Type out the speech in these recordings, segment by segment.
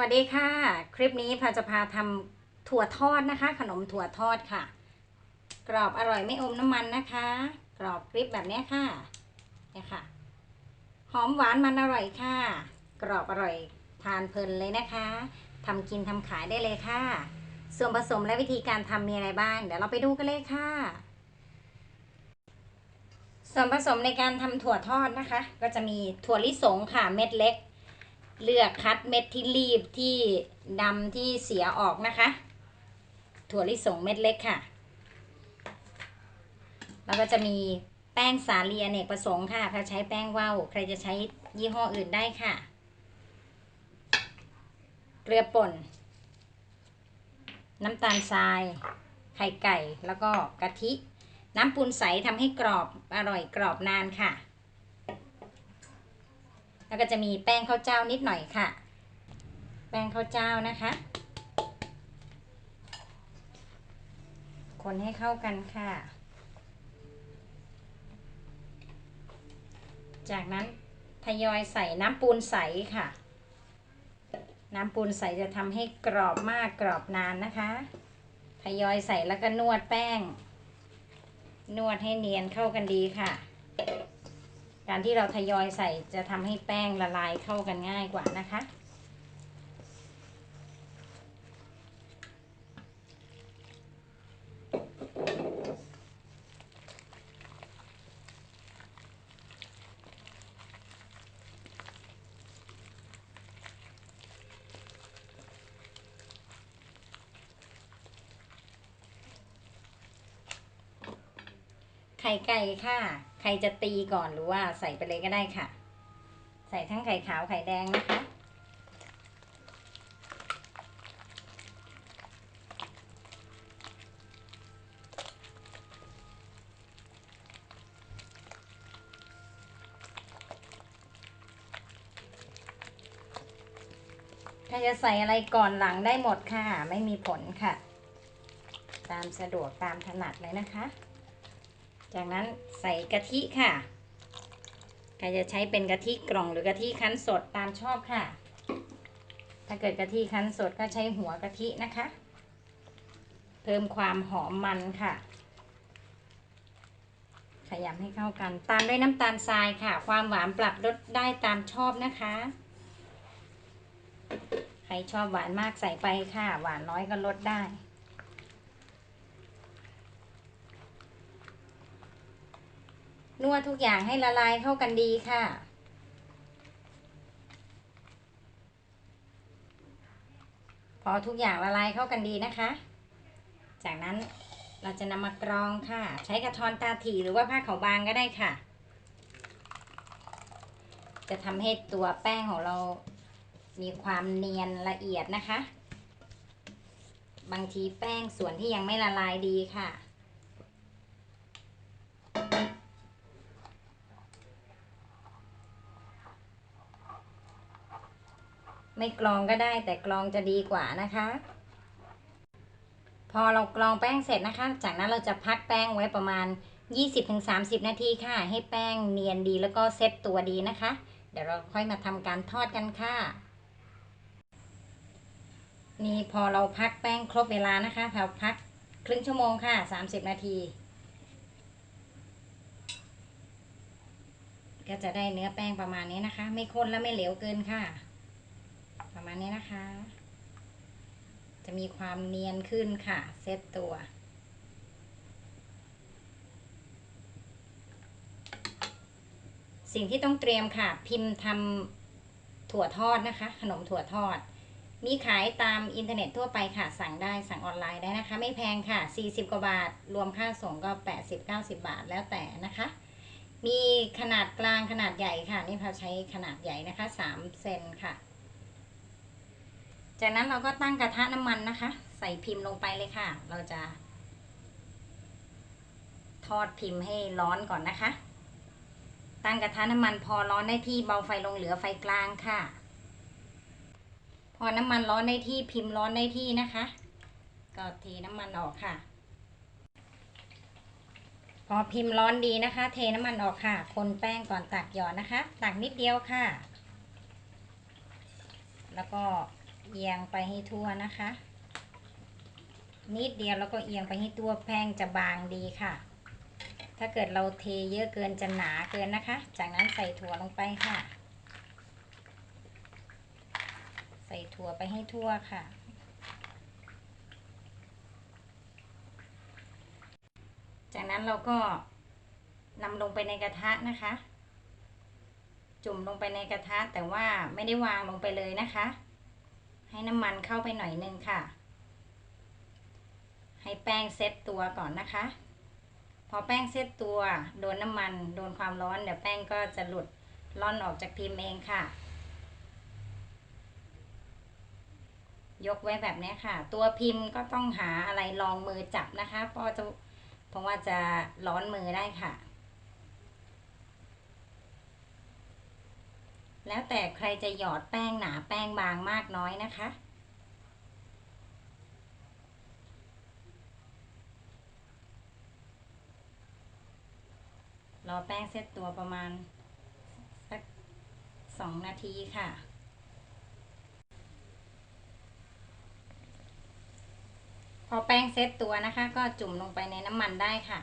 วัสดีค่ะ คลิปนี้พาจะพาทำถั่วทอดนะคะ ขนมถั่วทอดค่ะ กรอบอร่อยไม่อมน้ำมันนะคะ กรอบกริบแบบนี้ค่ะเนี่ยค่ะ หอมหวานมันอร่อยค่ะ กรอบอร่อยทานเพลินเลยนะคะทำกินทำขายได้เลยค่ะ ส่วนผสมและวิธีการทำมีอะไรบ้าง เดี๋ยวเราไปดูกันเลยค่ะ ส่วนผสมในการทำถั่วทอดนะคะ ก็จะมีถั่วลิสงค่ะเม็ดเล็ก เลือกคัดเม็ดที่รีบที่ดำที่เสียออกนะคะ ถั่วลิสงเม็ดเล็กค่ะ แล้วก็จะมีแป้งสาลีอเนกประสงค์ค่ะถ้าใช้แป้งว่าวใครจะใช้ยี่ห้ออื่นได้ค่ะ เกลือป่น น้ำตาลทราย ไข่ไก่ แล้วก็กะทิ น้ำปูนใสทำให้กรอบอร่อยกรอบนานค่ะ แล้วก็จะมีแป้งข้าวเจ้านิดหน่อยค่ะ แป้งข้าวเจ้านะคะ คนให้เข้ากันค่ะ จากนั้นทยอยใส่น้ำปูนใสค่ะ น้ำปูนใสจะทำให้กรอบมากกรอบนานนะคะทยอยใส่แล้วก็นวดแป้ง นวดให้เนียนเข้ากันดีค่ะ การที่เราทยอยใส่จะทำให้แป้งละลายเข้ากันง่ายกว่านะคะ ไข่ไก่ค่ะ รจะตีก่อนหรือว่าใส่ไปเลยก็ได้ค่ะ ใส่ทั้งไข่ขาวไข่แดงนะคะ ถ้าจะใส่อะไรก่อนหลังได้หมดค่ะ ไม่มีผลค่ะ ตามสะดวกตามถนัดเลยนะคะ จากนั้นใส่กะทิค่ะใครจะใช้เป็นกะทิกล่องหรือกะทิคั้นสดตามชอบค่ะ ถ้าเกิดกะทิคั้นสดก็ใช้หัวกะทินะคะ เพิ่มความหอมมันค่ะ ขยำให้เข้ากัน ตามด้วยน้ำตาลทรายค่ะ ความหวานปรับลดได้ตามชอบนะคะ ใครชอบหวานมากใส่ไปค่ะ หวานน้อยก็ลดได้ นวดทุกอย่างให้ละลายเข้ากันดีค่ะ พอทุกอย่างละลายเข้ากันดีนะคะ จากนั้นเราจะนำมากรองค่ะ ใช้กระทอนตาถี่หรือว่าผ้าขาวบางก็ได้ค่ะ จะทำให้ตัวแป้งของเรามีความเนียนละเอียดนะคะ บางทีแป้งส่วนที่ยังไม่ละลายดีค่ะ ไม่กรองก็ได้แต่กรองจะดีกว่านะคะ พอเรากรองแป้งเสร็จนะคะ จากนั้นเราจะพักแป้งไว้ประมาณ 20-30 นาทีค่ะ ให้แป้งเนียนดีแล้วก็เซ็ตตัวดีนะคะ เดี๋ยวเราค่อยมาทำการทอดกันค่ะ นี่พอเราพักแป้งครบเวลานะคะเราพักครึ่งชั่วโมงค่ะ 30 นาที ก็จะได้เนื้อแป้งประมาณนี้นะคะ ไม่ข้นและไม่เหลวเกินค่ะ ประมาณนี้นะคะ จะมีความเนียนขึ้นค่ะ เซตตัว สิ่งที่ต้องเตรียมค่ะ พิมพ์ทำถั่วทอดนะคะ ขนมถั่วทอด มีขายตามอินเทอร์เน็ตทั่วไปค่ะ สั่งได้สั่งออนไลน์ได้นะคะ ไม่แพงค่ะ 40 กว่าบาท รวมค่าส่งก็ 80-90 บาทแล้วแต่นะคะมีขนาดกลางขนาดใหญ่ค่ะ นี่พาใช้ขนาดใหญ่นะคะ 3 เซนค่ะ จากนั้นเราก็ตั้งกระทะน้ำมันนะคะ ใส่พิมพ์ลงไปเลยค่ะ เราจะ ทอดพิมพ์ให้ร้อนก่อนนะคะ ตั้งกระทะน้ำมันพอร้อนได้ที่เบาไฟลงเหลือไฟกลางค่ะ พอน้ำมันร้อนได้ที่พิมพ์ร้อนได้ที่นะคะ ก็เทน้ำมันออกค่ะ พอพิมพ์ร้อนดีนะคะ เทน้ำมันออกค่ะ คนแป้งก่อนตักหยอดนะคะ ตักนิดเดียวค่ะ แล้วก็ เอียงไปให้ทั่วนะคะ นิดเดียวแล้วก็เอียงไปให้ตัวแป้งจะบางดีค่ะ ถ้าเกิดเราเทเยอะเกินจะหนาเกินนะคะ จากนั้นใส่ถั่วลงไปค่ะ ใส่ถั่วไปให้ทั่วค่ะจากนั้นเราก็นำลงไปในกระทะนะคะ จุ่มลงไปในกระทะแต่ว่าไม่ได้วางลงไปเลยนะคะ ให้น้ำมันเข้าไปหน่อยนึงค่ะ ให้แป้งเซตตัวก่อนนะคะ พอแป้งเซตตัวโดนน้ำมันโดนความร้อนเดี๋ยวแป้งก็จะหลุดล่อนออกจากพิมพ์เองค่ะ ยกไว้แบบนี้ค่ะ ตัวพิมพ์ก็ต้องหาอะไรรองมือจับนะคะเพราะจะเพราะว่าจะร้อนมือได้ค่ะ แล้วแต่ใครจะหยอดแป้งหนาแป้งบางมากน้อยนะคะ รอแป้งเซตตัวประมาณสักสองนาทีค่ะพอแป้งเซตตัวนะคะ ก็จุ่มลงไปในน้ำมันได้ค่ะ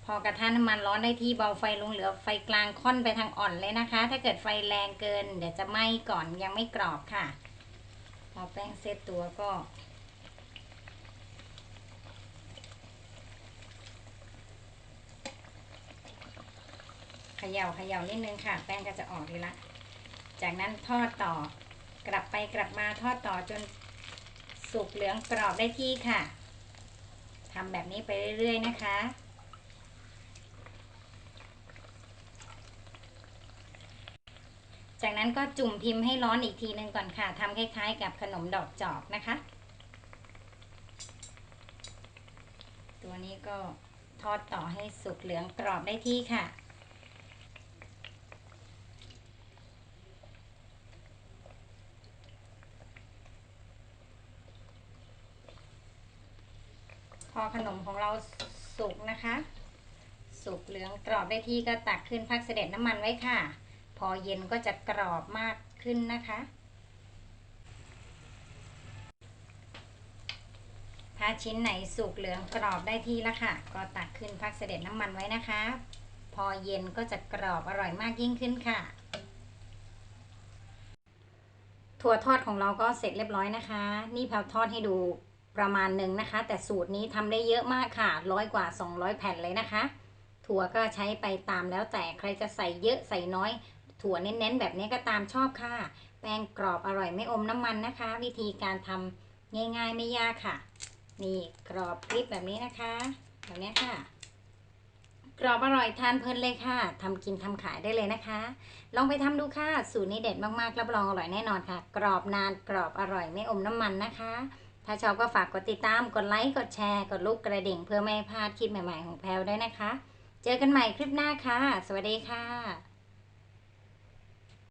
พ อกระทะน้ำมันร้อนได้ที่เบาไฟลงเหลือไฟกลางค่อนไปทางอ่อนเลยนะคะ ถ้าเกิดไฟแรงเกิน เดี๋ยวจะไหม้ก่อนยังไม่กรอบค่ะพอแป้งเซตตัวก็เขย่าเขย่านิดนึงค่ะ แป้งก็จะออกดีละ จากนั้นทอดต่อกลับไปกลับมาทอดต่อจนสุกเหลืองกรอบได้ที่ค่ะทำแบบนี้ไปเรื่อยๆนะคะ จากนั้นก็จุ่มพิมพ์ให้ร้อนอีกทีหนึ่งก่อนค่ะทำคล้ายๆ กับขนมดอกจอกนะคะ ตัวนี้ก็ทอดต่อให้สุกเหลืองกรอบได้ที่ค่ะ พอขนมของเราสุกนะคะ สุกเหลืองกรอบได้ที่ก็ตักขึ้นพักเสด็จน้ำมันไว้ค่ะ อเย็นก็จะกรอบมากขึ้นนะคะ ถ้าชิ้นไหนสุกเหลืองกรอบได้ที่แล้วค่ะ ก็ตักขึ้นพักเสด็จน้ำมันไว้นะคะ พอเย็นก็จะกรอบอร่อยมากยิ่งขึ้นค่ะ ถั่วทอดของเราก็เสร็จเรียบร้อยนะคะ นี่แพลวทอดให้ดูประมาณหนึ่งนะคะ แต่สูตรนี้ทำได้เยอะมากค่ะร้อยกว่า 200 แผ่นเลยนะคะ ถั่วก็ใช้ไปตามแล้วแต่ใครจะใส่เยอะใส่น้อย ถั่วเน้นๆ แบบนี้ก็ตามชอบค่ะ แป้งกรอบอร่อยไม่อมน้ำมันนะคะ วิธีการทำง่าย ๆ ไม่ยากค่ะ นี่กรอบกริบแบบนี้นะคะ แบบนี้ค่ะ กรอบอร่อยทานเพลินเลยค่ะทำกินทำขายได้เลยนะคะ ลองไปทำดูค่ะ สูตรนี้เด็ดมากๆ รับรองอร่อยแน่นอนค่ะ กรอบนานกรอบอร่อยไม่อมน้ำมันนะคะถ้าชอบก็ฝากกดติดตาม กดไลค์ กดแชร์ กดลูกกระดิ่ง เพื่อไม่พลาดคลิปใหม่ๆของแพลวด้วยนะคะ เจอกันใหม่คลิปหน้าค่ะ สวัสดีค่ะ